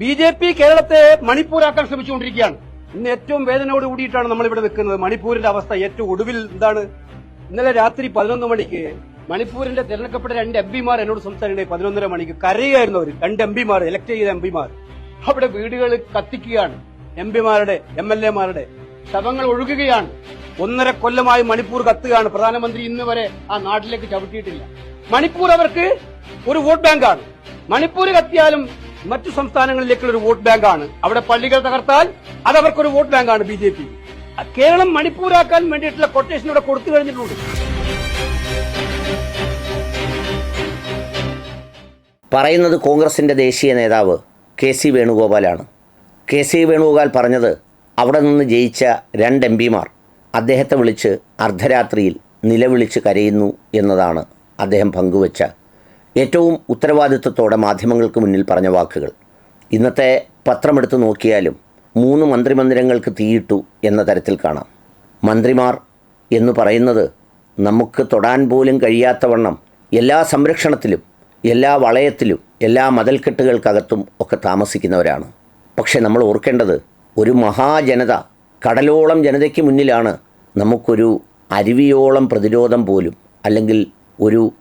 B J P കേരളത്തെ മണിപ്പൂരാക്കാൻ ശ്രമിച്ചുകൊണ്ടിരിക്കുകയാണ്. ഇന്ന് ഏറ്റവും വേദനയോട് കൂടിയിട്ടാണ് നമ്മൾ ഇവിടെ നിൽക്കുന്നത്. മണിപ്പൂരിന്റെ അവസ്ഥ ഏറ്റവും ഒടുവിൽ എന്താണ്? ഇന്നലെ രാത്രി പതിനൊന്ന് മണിക്ക് മണിപ്പൂരിന്റെ തിരഞ്ഞെടുക്കപ്പെട്ട രണ്ട് എം പിമാർ എന്നോട് സംസാരിക്കണേ പതിനൊന്നര മണിക്ക് കരയുകയായിരുന്നു അവർ രണ്ട് എം പിമാർ ഇലക്ട് ചെയ്ത എം പിമാർ. അവിടെ വീടുകൾ കത്തിക്കുകയാണ്. എം പിമാരുടെ എം എൽ എമാരുടെ ശവങ്ങൾ ഒഴുകുകയാണ്. ഒന്നര കൊല്ലമായി മണിപ്പൂർ കത്തുകയാണ്. പ്രധാനമന്ത്രി ഇന്ന് വരെ ആ നാട്ടിലേക്ക് ചവിട്ടിയിട്ടില്ല. മണിപ്പൂർ അവർക്ക് ഒരു വോട്ട് ബാങ്കാണ്. മണിപ്പൂർ കത്തിയാലും മറ്റു സംസ്ഥാനങ്ങളിലേക്കുള്ള ഒരു വോട്ട് ബാങ്കാണ്. അവിടെ പള്ളികൾ തകർത്താൽ അത് അവർക്കൊരു വോട്ട് ബാങ്കാണ് ബി ജെ പി. കേരളം മണിപ്പൂരാക്കാൻ വേണ്ടിയിട്ടുള്ള കൊട്ടേഷൻ ഇവിടെ കൊടുത്തു കഴിഞ്ഞിട്ടുണ്ട്. പറയുന്നത് കോൺഗ്രസിന്റെ ദേശീയ നേതാവ് കെ സി വേണുഗോപാലാണ്. കെ സി വേണുഗോപാൽ പറഞ്ഞത് അവിടെ നിന്ന് ജയിച്ച രണ്ട് എം പിമാർ അദ്ദേഹത്തെ വിളിച്ച് അർദ്ധരാത്രിയിൽ നിലവിളിച്ച് കരയുന്നു എന്നതാണ് അദ്ദേഹം പങ്കുവച്ച ഏറ്റവും ഉത്തരവാദിത്വത്തോടെ മാധ്യമങ്ങൾക്ക് മുന്നിൽ പറഞ്ഞ വാക്കുകൾ. ഇന്നത്തെ പത്രമെടുത്ത് നോക്കിയാലും മൂന്ന് മന്ത്രിമന്ദിരങ്ങൾക്ക് തീയിട്ടു എന്ന തരത്തിൽ കാണാം. മന്ത്രിമാർ എന്ന് പറയുന്നത് നമുക്ക് തൊടാൻ പോലും കഴിയാത്തവണ്ണം എല്ലാ സംരക്ഷണത്തിലും എല്ലാ വളയത്തിലും എല്ലാ മതൽക്കെട്ടുകൾക്കകത്തും ഒക്കെ താമസിക്കുന്നവരാണ്. പക്ഷെ നമ്മൾ ഓർക്കേണ്ടത് ഒരു മഹാജനത കടലോളം ജനതയ്ക്ക് മുന്നിലാണ് നമുക്കൊരു അരുവിയോളം പ്രതിരോധം പോലും അല്ലെങ്കിൽ ഒരു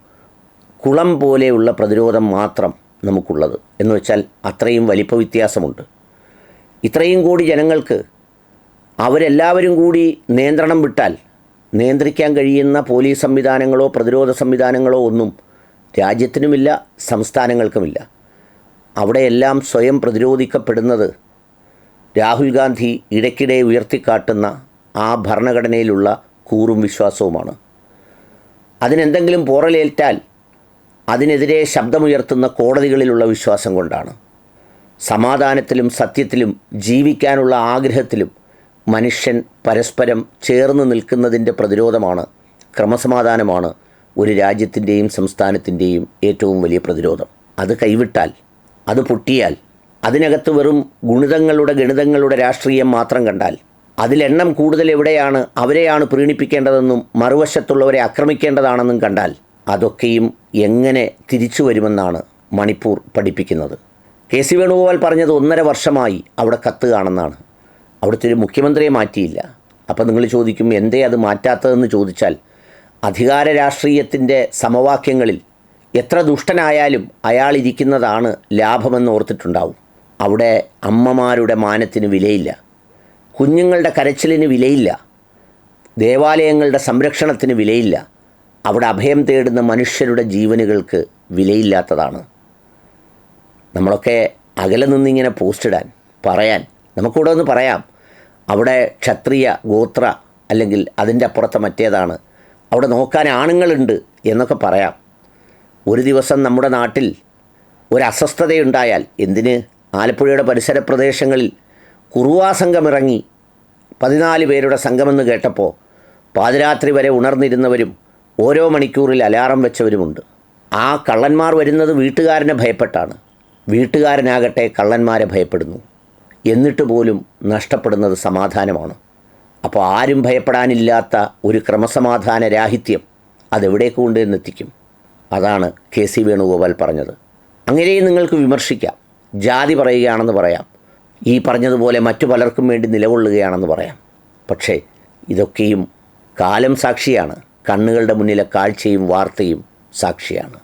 കുളം പോലെയുള്ള പ്രതിരോധം മാത്രം നമുക്കുള്ളത്. എന്ന് വെച്ചാൽ അത്രയും വലിപ്പ വ്യത്യാസമുണ്ട്. ഇത്രയും കൂടി ജനങ്ങൾക്ക് അവരെല്ലാവരും കൂടി നിയന്ത്രണം വിട്ടാൽ നിയന്ത്രിക്കാൻ കഴിയുന്ന പോലീസ് സംവിധാനങ്ങളോ പ്രതിരോധ സംവിധാനങ്ങളോ ഒന്നും രാജ്യത്തിനുമില്ല സംസ്ഥാനങ്ങൾക്കുമില്ല. അവിടെയെല്ലാം സ്വയം പ്രതിരോധിക്കപ്പെടുന്നത് രാഹുൽ ഗാന്ധി ഇടയ്ക്കിടെ ഉയർത്തിക്കാട്ടുന്ന ആ ഭരണഘടനയിലുള്ള കൂറും വിശ്വാസവുമാണ്. അതിനെന്തെങ്കിലും പോറലേറ്റാൽ അതിനെതിരെ ശബ്ദമുയർത്തുന്ന കോടതികളിലുള്ള വിശ്വാസം കൊണ്ടാണ്. സമാധാനത്തിലും സത്യത്തിലും ജീവിക്കാനുള്ള ആഗ്രഹത്തിലും മനുഷ്യൻ പരസ്പരം ചേർന്ന് നിൽക്കുന്നതിന്റെ പ്രതിരോധമാണ് ക്രമസമാധാനമാണ് ഒരു രാജ്യത്തിന്റെയും സംസ്ഥാനത്തിന്റെയും ഏറ്റവും വലിയ പ്രതിരോധം. അത് കൈവിട്ടാൽ അത് പൊട്ടിയാൽ അതിനകത്ത് വെറും ഗുണിതങ്ങളുടെ ഗണിതങ്ങളുടെ രാഷ്ട്രീയം മാത്രം കണ്ടാൽ അതിലെണ്ണം കൂടുതൽ എവിടെയാണ് അവരെയാണ് പ്രീണിപ്പിക്കേണ്ടതെന്നും മറുവശത്തുള്ളവരെ ആക്രമിക്കേണ്ടതാണെന്നും കണ്ടാൽ അതൊക്കെയും എങ്ങനെ തിരിച്ചു വരുമെന്നാണ് മണിപ്പൂർ പഠിപ്പിക്കുന്നത്. കെ സി വേണുഗോപാൽ പറഞ്ഞത് ഒന്നര വർഷമായി അവിടെ കത്ത് കാണുന്നതാണ്. അവിടുത്തെ ഒരു മുഖ്യമന്ത്രിയെ മാറ്റിയില്ല. അപ്പം നിങ്ങൾ ചോദിക്കും എന്തേ അത് മാറ്റാത്തതെന്ന് ചോദിച്ചാൽ അധികാര രാഷ്ട്രീയത്തിന്റെ സമവാക്യങ്ങളിൽ എത്ര ദുഷ്ടനായാലും അയാൾ ഇരിക്കുന്നതാണ് ലാഭമെന്ന് ഓർത്തിട്ടുണ്ടാവും. അവിടെ അമ്മമാരുടെ മാനത്തിന് വിലയില്ല. കുഞ്ഞുങ്ങളുടെ കരച്ചിലിന് വിലയില്ല. ദേവാലയങ്ങളുടെ സംരക്ഷണത്തിന് വിലയില്ല. അവിടെ അഭയം തേടുന്ന മനുഷ്യരുടെ ജീവനുകൾക്ക് വിലയില്ലാത്തതാണ്. നമ്മളൊക്കെ അകലെ നിന്നിങ്ങനെ പോസ്റ്റിടാൻ പറയാൻ നമുക്കിവിടെ ഒന്ന് പറയാം. അവിടെ ക്ഷത്രിയ ഗോത്ര അല്ലെങ്കിൽ അതിന്റെ അപ്പുറത്തെ മറ്റേതാണ്. അവിടെ നോക്കാൻ ആണുങ്ങളുണ്ട് എന്നൊക്കെ പറയാം. ഒരു ദിവസം നമ്മുടെ നാട്ടിൽ ഒരു അസ്വസ്ഥതയുണ്ടായാൽ എന്തിന്? ആലപ്പുഴയുടെ പരിസര പ്രദേശങ്ങളിൽ കുറുവാ സംഘമിറങ്ങി പതിനാല് പേരുടെ സംഘമെന്ന് കേട്ടപ്പോൾ പാതിരാത്രി വരെ ഉണർന്നിരുന്നവരും ഓരോ മണിക്കൂറിൽ അലാറം വെച്ചവരുമുണ്ട്. ആ കള്ളന്മാർ വരുന്നത് വീട്ടുകാരനെ ഭയപ്പെട്ടാണ്. വീട്ടുകാരനാകട്ടെ കള്ളന്മാരെ ഭയപ്പെടുന്നു. എന്നിട്ട് പോലും നഷ്ടപ്പെടുന്നത് സമാധാനമാണ്. അപ്പോൾ ആരും ഭയപ്പെടാനില്ലാത്ത ഒരു ക്രമസമാധാന രാഹിത്യം അതെവിടേക്ക് കൊണ്ടുവന്നെത്തിക്കും അതാണ് കെ സി വേണുഗോപാൽ പറഞ്ഞത്. അങ്ങനെയും നിങ്ങൾക്ക് വിമർശിക്കാം. ജാതി പറയുകയാണെന്ന് പറയാം. ഈ പറഞ്ഞതുപോലെ മറ്റു പലർക്കും വേണ്ടി നിലകൊള്ളുകയാണെന്ന് പറയാം. പക്ഷേ ഇതൊക്കെയും കാലം സാക്ഷിയാണ്. കണ്ണുകളുടെ മുന്നിലെ കാഴ്ചയും വാർത്തയും സാക്ഷിയാണ്.